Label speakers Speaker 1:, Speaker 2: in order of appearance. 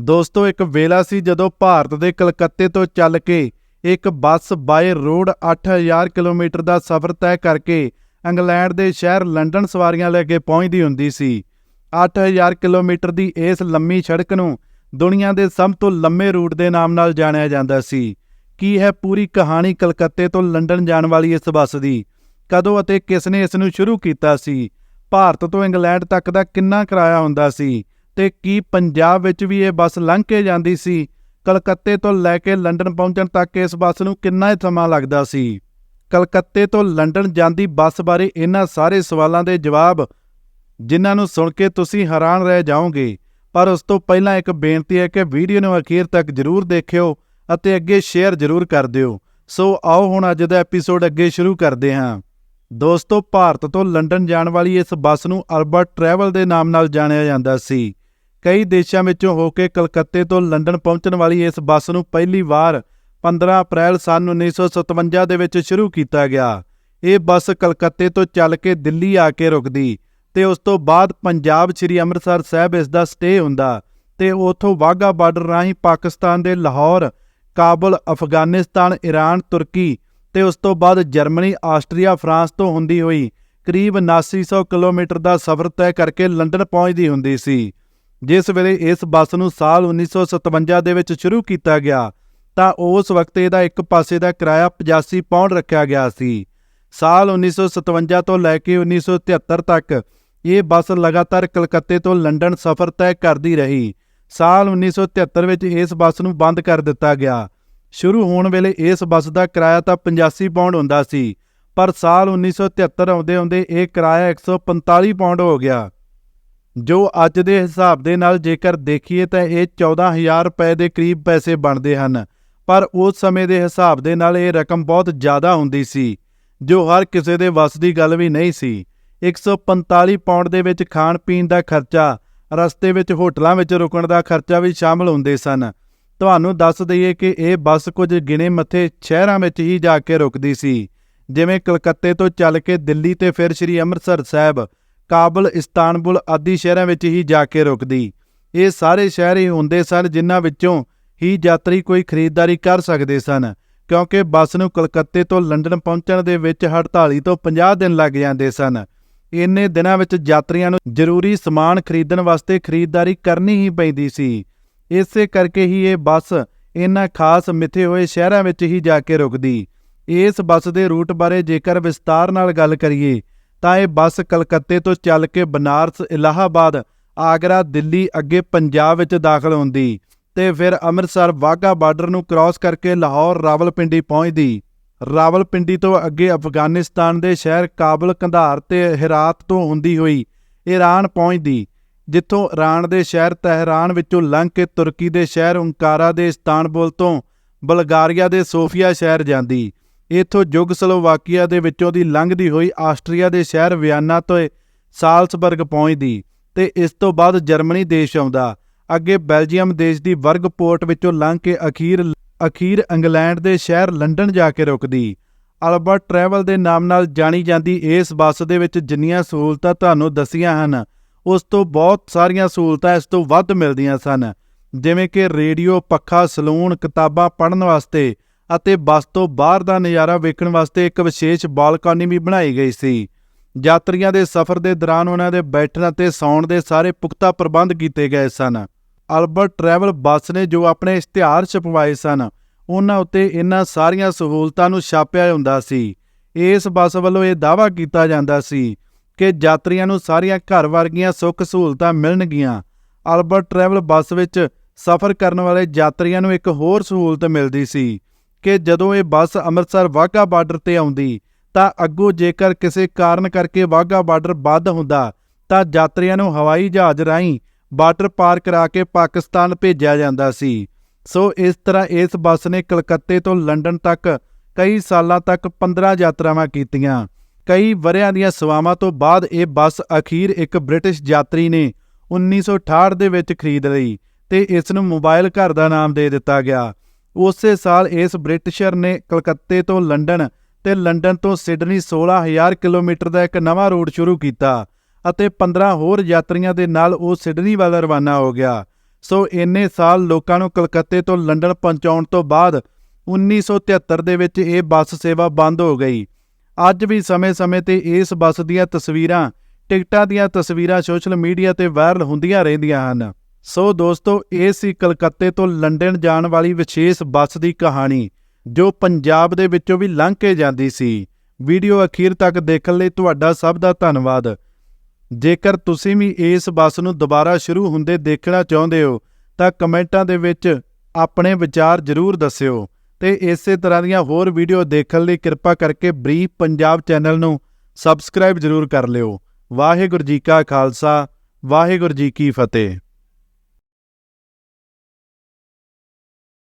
Speaker 1: ਦੋਸਤੋ, ਇੱਕ ਵੇਲਾ ਸੀ ਜਦੋਂ ਭਾਰਤ ਦੇ ਕਲਕੱਤੇ ਤੋਂ ਚੱਲ ਕੇ ਇੱਕ ਬੱਸ ਬਾਏ ਰੋਡ 8000 ਕਿਲੋਮੀਟਰ ਦਾ ਸਫ਼ਰ ਤੈਅ ਕਰਕੇ ਇੰਗਲੈਂਡ ਦੇ ਸ਼ਹਿਰ ਲੰਡਨ ਸਵਾਰੀਆਂ ਲੈ ਕੇ ਪਹੁੰਚਦੀ ਹੁੰਦੀ ਸੀ। 8000 ਕਿਲੋਮੀਟਰ ਦੀ ਇਸ ਲੰਮੀ ਸੜਕ ਨੂੰ ਦੁਨੀਆ ਦੇ ਸਭ ਤੋਂ ਲੰਮੇ ਰੂਟ ਦੇ ਨਾਮ ਨਾਲ ਜਾਣਿਆ ਜਾਂਦਾ ਸੀ। ਕੀ ਹੈ ਪੂਰੀ ਕਹਾਣੀ ਕਲਕੱਤੇ ਤੋਂ ਲੰਡਨ ਜਾਣ ਵਾਲੀ ਇਸ ਬੱਸ ਦੀ? ਕਦੋਂ ਅਤੇ ਕਿਸ ਨੇ ਇਸ ਨੂੰ ਸ਼ੁਰੂ ਕੀਤਾ ਸੀ? ਭਾਰਤ ਤੋਂ ਇੰਗਲੈਂਡ ਤੱਕ ਦਾ ਕਿੰਨਾ ਕਿਰਾਇਆ ਹੁੰਦਾ ਸੀ? ਤੇ ਕੀ ਪੰਜਾਬ ਵਿੱਚ ਵੀ ਇਹ ਬੱਸ ਲੰਘ ਕੇ ਜਾਂਦੀ ਸੀ? ਕਲਕੱਤੇ ਤੋਂ ਲੈ ਕੇ ਲੰਡਨ ਪਹੁੰਚਣ ਤੱਕ ਇਸ ਬੱਸ ਨੂੰ ਕਿੰਨਾ ਸਮਾਂ ਲੱਗਦਾ ਸੀ? ਕਲਕੱਤੇ ਤੋਂ ਲੰਡਨ ਜਾਂਦੀ ਬੱਸ ਬਾਰੇ ਇਹਨਾਂ ਸਾਰੇ ਸਵਾਲਾਂ ਦੇ ਜਵਾਬ ਜਿਨ੍ਹਾਂ ਨੂੰ ਸੁਣ ਕੇ ਤੁਸੀਂ ਹੈਰਾਨ ਰਹਿ ਜਾਓਗੇ। ਪਰ ਉਸ ਤੋਂ ਪਹਿਲਾਂ ਇੱਕ ਬੇਨਤੀ ਹੈ ਕਿ ਵੀਡੀਓ ਨੂੰ ਅਖੀਰ ਤੱਕ ਜ਼ਰੂਰ ਦੇਖਿਓ ਅਤੇ ਅੱਗੇ ਸ਼ੇਅਰ ਜ਼ਰੂਰ ਕਰ ਦਿਓ। ਸੋ ਆਓ ਹੁਣ ਅੱਜ ਦਾ ਐਪੀਸੋਡ ਅੱਗੇ ਸ਼ੁਰੂ ਕਰਦੇ ਹਾਂ। ਦੋਸਤੋ, ਭਾਰਤ ਤੋਂ ਲੰਡਨ ਜਾਣ ਵਾਲੀ ਇਸ ਬੱਸ ਨੂੰ ਅਰਬਟ ਟਰੈਵਲ ਦੇ ਨਾਮ ਨਾਲ ਜਾਣਿਆ ਜਾਂਦਾ ਸੀ। ਕਈ ਦੇਸ਼ਾਂ ਵਿੱਚੋਂ ਹੋ ਕੇ ਕਲਕੱਤੇ ਤੋਂ ਲੰਡਨ ਪਹੁੰਚਣ ਵਾਲੀ ਇਸ ਬੱਸ ਨੂੰ ਪਹਿਲੀ ਵਾਰ 15 ਅਪ੍ਰੈਲ ਸਨ 1957 ਦੇ ਵਿੱਚ ਸ਼ੁਰੂ ਕੀਤਾ ਗਿਆ। ਇਹ ਬੱਸ ਕਲਕੱਤੇ ਤੋਂ ਚੱਲ ਕੇ ਦਿੱਲੀ ਆ ਕੇ ਰੁਕਦੀ ਤੇ ਉਸ ਤੋਂ ਬਾਅਦ ਪੰਜਾਬ ਸ੍ਰੀ ਅੰਮ੍ਰਿਤਸਰ ਸਾਹਿਬ ਇਸ ਦਾ ਸਟੇ ਹੁੰਦਾ ਤੇ ਉਥੋਂ ਵਾਹਗਾ ਬਾਰਡਰ ਰਾਹੀਂ ਪਾਕਿਸਤਾਨ ਦੇ ਲਾਹੌਰ, ਕਾਬਲ, ਅਫਗਾਨਿਸਤਾਨ ਈਰਾਨ ਤੁਰਕੀ ਤੇ ਉਸ ਤੋਂ ਬਾਅਦ ਜਰਮਨੀ, ਆਸਟਰੀਆ, ਫਰਾਂਸ ਤੋਂ ਹੁੰਦੀ ਹੋਈ ਕਰੀਬ 7900 ਕਿਲੋਮੀਟਰ ਦਾ ਸਫ਼ਰ ਤੈਅ ਕਰਕੇ ਲੰਡਨ ਪਹੁੰਚਦੀ ਹੁੰਦੀ ਸੀ। ਜਿਸ ਵੇਲੇ ਇਸ ਬੱਸ ਨੂੰ ਸਾਲ 1957 ਦੇ ਵਿੱਚ ਸ਼ੁਰੂ ਕੀਤਾ ਗਿਆ, ਤਾਂ ਉਸ ਵਕਤ ਇਹਦਾ ਇੱਕ ਪਾਸੇ ਦਾ ਕਿਰਾਇਆ 85 ਪਾਉਂਡ ਰੱਖਿਆ ਗਿਆ ਸੀ। ਸਾਲ 1957 ਤੋਂ ਲੈ ਕੇ 1973 ਤੱਕ ਇਹ ਬੱਸ ਲਗਾਤਾਰ ਕਲਕੱਤੇ ਤੋਂ ਲੰਡਨ ਸਫ਼ਰ ਤੈਅ ਕਰਦੀ ਰਹੀ। ਸਾਲ 1973 ਵਿੱਚ ਇਸ ਬੱਸ ਨੂੰ ਬੰਦ ਕਰ ਦਿੱਤਾ ਗਿਆ। ਸ਼ੁਰੂ ਹੋਣ ਵੇਲੇ ਇਸ ਬੱਸ ਦਾ ਕਿਰਾਇਆ ਤਾਂ 85 ਪਾਉਂਡ ਹੁੰਦਾ ਸੀ, ਪਰ ਸਾਲ 1973 ਆਉਂਦੇ ਆਉਂਦੇ ਇਹ ਕਿਰਾਇਆ 145 ਪਾਉਂਡ ਹੋ ਗਿਆ। ਜੋ ਅੱਜ ਦੇ ਹਿਸਾਬ ਦੇ ਨਾਲ ਜੇਕਰ ਦੇਖੀਏ ਤਾਂ ਇਹ 14000 ਰੁਪਏ ਦੇ ਕਰੀਬ ਪੈਸੇ ਬਣਦੇ ਹਨ। ਪਰ ਉਸ ਸਮੇਂ ਦੇ ਹਿਸਾਬ ਦੇ ਨਾਲ ਇਹ ਰਕਮ ਬਹੁਤ ਜ਼ਿਆਦਾ ਹੁੰਦੀ ਸੀ, ਜੋ ਹਰ ਕਿਸੇ ਦੇ ਵੱਸ ਦੀ ਗੱਲ ਵੀ ਨਹੀਂ ਸੀ। 145 ਪਾਉਂਡ ਦੇ ਵਿੱਚ ਖਾਣ ਪੀਣ ਦਾ ਖਰਚਾ, ਰਸਤੇ ਵਿੱਚ ਹੋਟਲਾਂ ਵਿੱਚ ਰੁਕਣ ਦਾ ਖਰਚਾ ਵੀ ਸ਼ਾਮਲ ਹੁੰਦੇ ਸਨ। ਤੁਹਾਨੂੰ ਦੱਸ ਦਈਏ ਕਿ ਇਹ ਬੱਸ ਕੁਝ ਗਿਣੇ ਮੱਥੇ ਸ਼ਹਿਰਾਂ ਵਿੱਚ ਹੀ ਜਾ ਕੇ ਰੁਕਦੀ ਸੀ, ਜਿਵੇਂ ਕਲਕੱਤੇ ਤੋਂ ਚੱਲ ਕੇ ਦਿੱਲੀ ਤੇ ਫਿਰ ਸ੍ਰੀ ਅੰਮ੍ਰਿਤਸਰ ਸਾਹਿਬ। ਕਾਬਲ, ਇਸਤਾਨਬੁਲ ਆਦਿ ਸ਼ਹਿਰਾਂ ਵਿੱਚ ਹੀ ਜਾ ਕੇ ਰੁਕਦੀ। ਇਹ ਸਾਰੇ ਸ਼ਹਿਰ ਹੀ ਹੁੰਦੇ ਸਨ ਜਿਨ੍ਹਾਂ ਵਿੱਚੋਂ ਹੀ ਯਾਤਰੀ ਕੋਈ ਖਰੀਦਦਾਰੀ ਕਰ ਸਕਦੇ ਸਨ, ਕਿਉਂਕਿ ਬੱਸ ਨੂੰ ਕਲਕੱਤੇ ਤੋਂ ਲੰਡਨ ਪਹੁੰਚਣ ਦੇ ਵਿੱਚ 48 ਤੋਂ 50 ਦਿਨ ਲੱਗ ਜਾਂਦੇ ਸਨ। ਇੰਨੇ ਦਿਨਾਂ ਵਿੱਚ ਯਾਤਰੀਆਂ ਨੂੰ ਜ਼ਰੂਰੀ ਸਮਾਨ ਖਰੀਦਣ ਵਾਸਤੇ ਖਰੀਦਦਾਰੀ ਕਰਨੀ ਹੀ ਪੈਂਦੀ ਸੀ। ਇਸੇ ਕਰਕੇ ਹੀ ਇਹ ਬੱਸ ਇਹਨਾਂ ਖਾਸ ਮਿੱਥੇ ਹੋਏ ਸ਼ਹਿਰਾਂ ਵਿੱਚ ਹੀ ਜਾ ਕੇ ਰੁਕਦੀ। ਇਸ ਬੱਸ ਦੇ ਰੂਟ ਬਾਰੇ ਜੇਕਰ ਵਿਸਤਾਰ ਨਾਲ ਗੱਲ ਕਰੀਏ ਤਾਂ ਇਹ ਬੱਸ ਕਲਕੱਤੇ ਤੋਂ ਚੱਲ ਕੇ ਬਨਾਰਸ, ਇਲਾਹਾਬਾਦ, ਆਗਰਾ, ਦਿੱਲੀ ਅੱਗੇ ਪੰਜਾਬ ਵਿੱਚ ਦਾਖਲ ਹੁੰਦੀ ਤੇ ਫਿਰ ਅੰਮ੍ਰਿਤਸਰ ਵਾਹਗਾ ਬਾਰਡਰ ਨੂੰ ਕ੍ਰਾਸ ਕਰਕੇ ਲਾਹੌਰ ਰਾਵਲਪਿੰਡੀ ਪਹੁੰਚਦੀ। ਰਾਵਲਪਿੰਡੀ ਤੋਂ ਅੱਗੇ ਅਫਗਾਨਿਸਤਾਨ ਦੇ ਸ਼ਹਿਰ ਕਾਬਲ ਕੰਧਾਰ ਤੇ ਹਿਰਾਤ ਤੋਂ ਹੁੰਦੀ ਹੋਈ ਈਰਾਨ ਪਹੁੰਚਦੀ, ਜਿੱਥੋਂ ਈਰਾਨ ਦੇ ਸ਼ਹਿਰ ਤਹਿਰਾਨ ਵਿੱਚੋਂ ਲੰਘ ਕੇ ਤੁਰਕੀ ਦੇ ਸ਼ਹਿਰ ਉਂਕਾਰਾ ਦੇ ਇਸਤਾਨਬੁਲ ਤੋਂ ਬਲਗਾਰੀਆ ਦੇ ਸੋਫੀਆ ਸ਼ਹਿਰ ਜਾਂਦੀ। ਇਥੋਂ ਯੁਗਸਲੋਵਾਕੀਆ ਦੇ ਵਿੱਚੋਂ ਦੀ ਲੰਘਦੀ ਹੋਈ ਆਸਟਰੀਆ ਦੇ ਸ਼ਹਿਰ ਵਿਆਨਾ ਤੋਂ ਸਾਲਸਬਰਗ ਪਹੁੰਚਦੀ ਤੇ ਇਸ ਤੋਂ ਬਾਅਦ ਜਰਮਨੀ ਦੇਸ਼ ਆਉਂਦਾ। ਅੱਗੇ ਬੈਲਜੀਅਮ ਦੇਸ਼ ਦੀ ਵਰਗ ਪੋਰਟ ਵਿੱਚੋਂ ਲੰਘ ਕੇ ਅਖੀਰ ਅਖੀਰ ਇੰਗਲੈਂਡ ਦੇ ਸ਼ਹਿਰ ਲੰਡਨ ਜਾ ਕੇ ਰੁਕਦੀ। ਅਲਬਰਟ ਟਰੈਵਲ ਦੇ ਨਾਮ ਨਾਲ ਜਾਣੀ ਜਾਂਦੀ ਇਸ ਬੱਸ ਦੇ ਵਿੱਚ ਜਿੰਨੀਆਂ ਸਹੂਲਤਾਂ ਤੁਹਾਨੂੰ ਦਸੀਆਂ ਹਨ, ਉਸ ਤੋਂ ਬਹੁਤ ਸਾਰੀਆਂ ਸਹੂਲਤਾਂ ਇਸ ਤੋਂ ਵੱਧ ਮਿਲਦੀਆਂ ਸਨ। ਜਿਵੇਂ ਕਿ ਰੇਡੀਓ, ਪੱਖਾ, ਸਲੂਨ, ਕਿਤਾਬਾਂ ਪੜ੍ਹਨ ਵਾਸਤੇ ਅਤੇ ਬੱਸ ਤੋਂ ਬਾਹਰ ਦਾ ਨਜ਼ਾਰਾ ਵੇਖਣ ਵਾਸਤੇ ਇੱਕ ਵਿਸ਼ੇਸ਼ ਬਾਲਕਨੀ ਵੀ ਬਣਾਈ ਗਈ ਸੀ। ਯਾਤਰੀਆਂ ਦੇ ਸਫ਼ਰ ਦੇ ਦੌਰਾਨ ਉਹਨਾਂ ਦੇ ਬੈਠਣ ਅਤੇ ਸੌਣ ਦੇ ਸਾਰੇ ਪੁਖਤਾ ਪ੍ਰਬੰਧ ਕੀਤੇ ਗਏ ਸਨ। ਅਲਬਰਟ ਟਰੈਵਲ ਬੱਸ ਨੇ ਜੋ ਆਪਣੇ ਇਸ਼ਤਿਹਾਰ ਛਪਵਾਏ ਸਨ, ਉਹਨਾਂ ਉੱਤੇ ਇਹਨਾਂ ਸਾਰੀਆਂ ਸਹੂਲਤਾਂ ਨੂੰ ਛਾਪਿਆ ਹੁੰਦਾ ਸੀ। ਇਸ ਬੱਸ ਵੱਲੋਂ ਇਹ ਦਾਅਵਾ ਕੀਤਾ ਜਾਂਦਾ ਸੀ ਕਿ ਯਾਤਰੀਆਂ ਨੂੰ ਸਾਰੀਆਂ ਘਰ ਵਰਗੀਆਂ ਸੁੱਖ ਸਹੂਲਤਾਂ ਮਿਲਣਗੀਆਂ। ਅਲਬਰਟ ਟਰੈਵਲ ਬੱਸ ਵਿੱਚ ਸਫ਼ਰ ਕਰਨ ਵਾਲੇ ਯਾਤਰੀਆਂ ਨੂੰ ਇੱਕ ਹੋਰ ਸਹੂਲਤ ਮਿਲਦੀ ਸੀ। ਕਿ ਜਦੋਂ ਇਹ ਬੱਸ ਅੰਮ੍ਰਿਤਸਰ ਵਾਹਗਾ ਬਾਰਡਰ ਤੇ ਆਉਂਦੀ, ਤਾਂ ਅੱਗੋਂ ਜੇਕਰ ਕਿਸੇ ਕਾਰਨ ਕਰਕੇ ਵਾਹਗਾ ਬਾਰਡਰ ਬੰਦ ਹੁੰਦਾ, ਤਾਂ ਯਾਤਰੀਆਂ ਨੂੰ ਹਵਾਈ ਜਹਾਜ਼ ਰਾਹੀਂ ਬਾਰਡਰ ਪਾਰ ਕਰਾ ਕੇ ਪਾਕਿਸਤਾਨ ਭੇਜਿਆ ਜਾਂਦਾ ਸੀ। ਸੋ ਇਸ ਤਰ੍ਹਾਂ ਇਸ ਬੱਸ ਨੇ ਕਲਕੱਤੇ ਤੋਂ ਲੰਡਨ ਤੱਕ ਕਈ ਸਾਲਾਂ ਤੱਕ 15 ਯਾਤਰਾਵਾਂ ਕੀਤੀਆਂ। ਕਈ ਵਰਿਆਂ ਦੀਆਂ ਸੇਵਾਵਾਂ ਤੋਂ ਬਾਅਦ ਇਹ ਬੱਸ ਅਖੀਰ ਇੱਕ ਬ੍ਰਿਟਿਸ਼ ਯਾਤਰੀ ਨੇ 1968 ਦੇ ਵਿੱਚ ਖਰੀਦ ਲਈ ਤੇ ਇਸ ਨੂੰ ਮੋਬਾਈਲ ਘਰ ਦਾ ਨਾਮ ਦੇ ਦਿੱਤਾ ਗਿਆ। ਉਸੇ ਸਾਲ ਇਸ ਬ੍ਰਿਟਿਸ਼ਰ ਨੇ ਕਲਕੱਤੇ ਤੋਂ ਲੰਡਨ ਤੇ ਲੰਡਨ ਤੋਂ ਸਿਡਨੀ 16000 ਕਿਲੋਮੀਟਰ ਦਾ ਇੱਕ ਨਵਾਂ ਰੂਟ ਸ਼ੁਰੂ ਕੀਤਾ ਅਤੇ 15 ਹੋਰ ਯਾਤਰੀਆਂ ਦੇ ਨਾਲ ਉਹ ਸਿਡਨੀ ਵੱਲ ਰਵਾਨਾ ਹੋ ਗਿਆ। ਸੋ ਇੰਨੇ ਸਾਲ ਲੋਕਾਂ ਨੂੰ ਕਲਕੱਤੇ ਤੋਂ ਲੰਡਨ ਪਹੁੰਚਾਉਣ ਤੋਂ ਬਾਅਦ 1973 ਦੇ ਵਿੱਚ ਇਹ ਬੱਸ ਸੇਵਾ ਬੰਦ ਹੋ ਗਈ। ਅੱਜ ਵੀ ਸਮੇਂ-ਸਮੇਂ ਤੇ ਇਸ ਬੱਸ ਦੀਆਂ ਤਸਵੀਰਾਂ, ਟਿਕਟਾਂ ਦੀਆਂ ਤਸਵੀਰਾਂ ਸੋਸ਼ਲ ਮੀਡੀਆ ਤੇ ਵਾਇਰਲ ਹੁੰਦੀਆਂ ਰਹਿੰਦੀਆਂ ਹਨ। ਸੋ ਦੋਸਤੋ, ਇਹ ਸੀ ਕਲਕੱਤੇ ਤੋਂ ਲੰਡਨ ਜਾਣ ਵਾਲੀ ਵਿਸ਼ੇਸ਼ ਬੱਸ ਦੀ ਕਹਾਣੀ, ਜੋ ਪੰਜਾਬ ਦੇ ਵਿੱਚੋਂ ਵੀ ਲੰਘ ਕੇ ਜਾਂਦੀ ਸੀ। ਵੀਡੀਓ ਅਖੀਰ ਤੱਕ ਦੇਖਣ ਲਈ ਤੁਹਾਡਾ ਸਭ ਦਾ ਧੰਨਵਾਦ। ਜੇਕਰ ਤੁਸੀਂ ਵੀ ਇਸ ਬੱਸ ਨੂੰ ਦੁਬਾਰਾ ਸ਼ੁਰੂ ਹੁੰਦੇ ਦੇਖਣਾ ਚਾਹੁੰਦੇ ਹੋ, ਤਾਂ ਕਮੈਂਟਾਂ ਦੇ ਵਿੱਚ ਆਪਣੇ ਵਿਚਾਰ ਜ਼ਰੂਰ ਦੱਸਿਓ। ਤੇ ਇਸੇ ਤਰ੍ਹਾਂ ਦੀਆਂ ਹੋਰ ਵੀਡੀਓ ਦੇਖਣ ਲਈ ਕਿਰਪਾ ਕਰਕੇ ਬਰੀਫ ਪੰਜਾਬ ਚੈਨਲ ਨੂੰ ਸਬਸਕ੍ਰਾਈਬ ਜ਼ਰੂਰ ਕਰ ਲਿਓ। ਵਾਹਿਗੁਰੂ ਜੀ ਕਾ ਖਾਲਸਾ, ਵਾਹਿਗੁਰੂ ਜੀ ਕੀ ਫਤਿਹ।